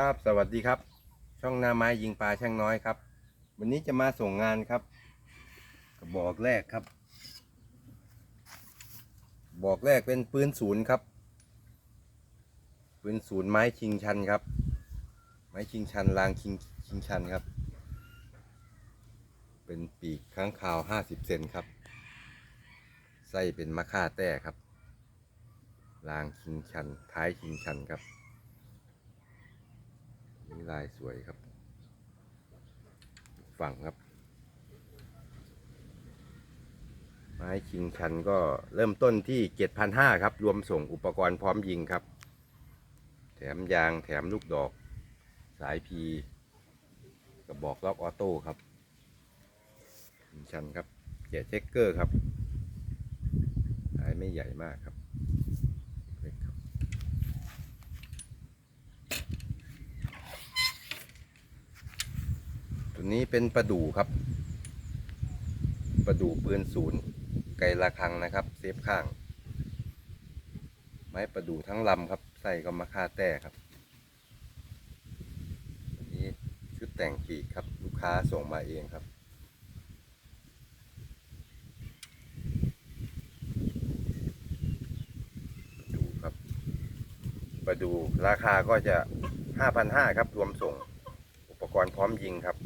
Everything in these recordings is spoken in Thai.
ครับ สวัสดีครับ ช่องนาไม้ยิงปลาช่างน้อยครับ วันนี้จะมาส่งงานครับกระบอกแรกครับ บอกแรกเป็นปืนศูนย์ครับ ปืนศูนย์ไม้ชิงชันครับ ไม้ชิงชันรางชิงชิงชันครับ เป็นปีกค้างคาวห้าสิบเซนครับ ไส้เป็นมะค่าแต้ครับรางชิงชัน ท้ายชิงชันครับ นี่ลายสวยครับ ฝั่งครับ ไม้ชิงชันก็เริ่มต้นที่ 7,500 ครับ รวมส่งอุปกรณ์พร้อมยิงครับ แถมยางแถมลูกดอก สายพีกระบอกล็อกออโต้ครับชิงชันครับแกะเช็คเกอร์ครับ สายไม่ใหญ่มากครับเล็กครับ ตัวนี้เป็นประดู่ครับ ประดู่ปืนศูนย์ไกลระคังนะครับ เซฟข้าง ไม้ประดู่ทั้งลำครับ ใส่ก็มาค่าแต้ครับอันนี้ชุดแต่งปีกครับ ลูกค้าส่งมาเองครับดูครับประดู่ราคาก็จะ 5,500 ครับ รวมส่ง อุปกรณ์พร้อมยิงครับ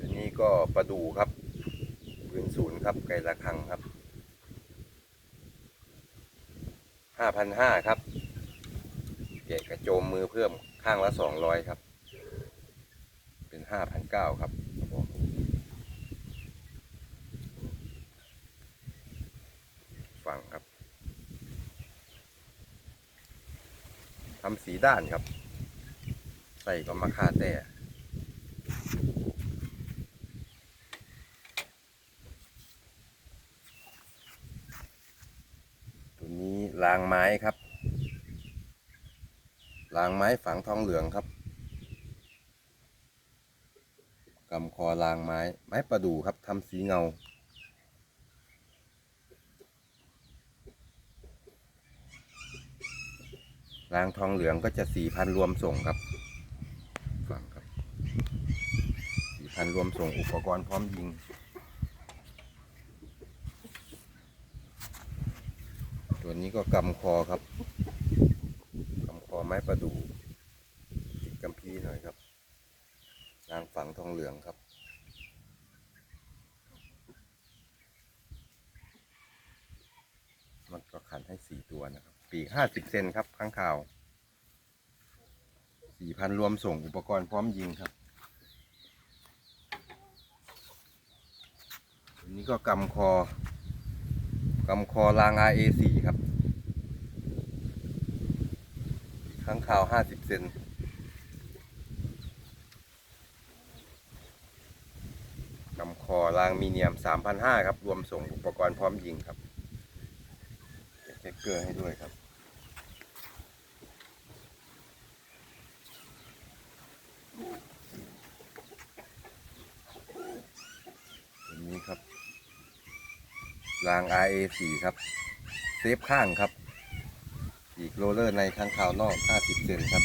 อันนี้ ก็ประดูครับปืนศูนย์ครับ ไกลระคังครับห้าพันห้าครับเกะกระโจมมือเพิ่มข้างละสองร้อยครับ เป็นห้าพันเก้าครับฟังครับทำสีด้านครับ ใส่ก็มาค่าแต่ ตัวนี้ รางไม้ครับรางไม้ฝังทองเหลืองครับกำคอรางไม้ ไม้ประดู่ครับทำสีเงา รางทองเหลืองก็จะสี่พันรวมส่งครับฟังครับสี่พันรวมส่งอุปกรณ์พร้อมยิง ตัวนี้ก็กำคอครับกำคอไม้ประดู่ติดกำพีหน่อยครับรางฝังทองเหลืองครับมันก็ขันให้สี่ตัวนะครับ ปีห้าสิบเซนครับข้างข่าวสี่พันรวมส่งอุปกรณ์พร้อมยิงครับอันนี้ก็กำคอ กำคอราง RA4 ครับข้างข่าวห้าสิบเซนกำคอรางมีเนียม 3,500 ครับ รวมส่งอุปกรณ์พร้อมยิงครับเช็คเกอร์ให้ด้วยครับนี้ครับ ราง RA4 ครับ เซฟข้างครับ อีกโรเลอร์ในข้างขาวนอก 50 เซนครับ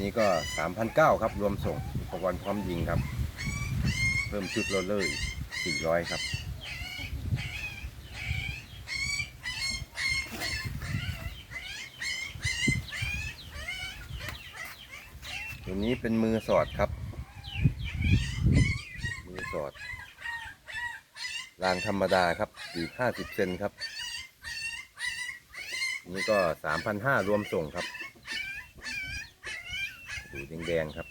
นี่ก็ 3,900 ครับ รวมส่งอุปกรณ์พร้อมยิงครับ เพิ่มชุดโรเลอร์อีก 400 ครับตัวนี้เป็นมือสอดครับ มือสอด รางธรรมดาครับอีกห้าสิบเซนครับ นี่ก็สามพันห้ารวมส่งครับ ดูแดงๆครับ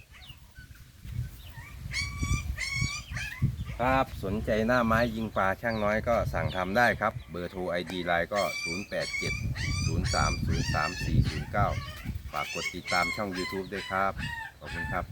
ครับสนใจหน้าไม้ยิงปลาช่างน้อยก็สั่งทำได้ครับ เบอร์โทร ID ไลน์ก็ 087 03 03 409 ฝากกดติดตามช่อง YouTube ด้วยครับ ขอบคุณครับ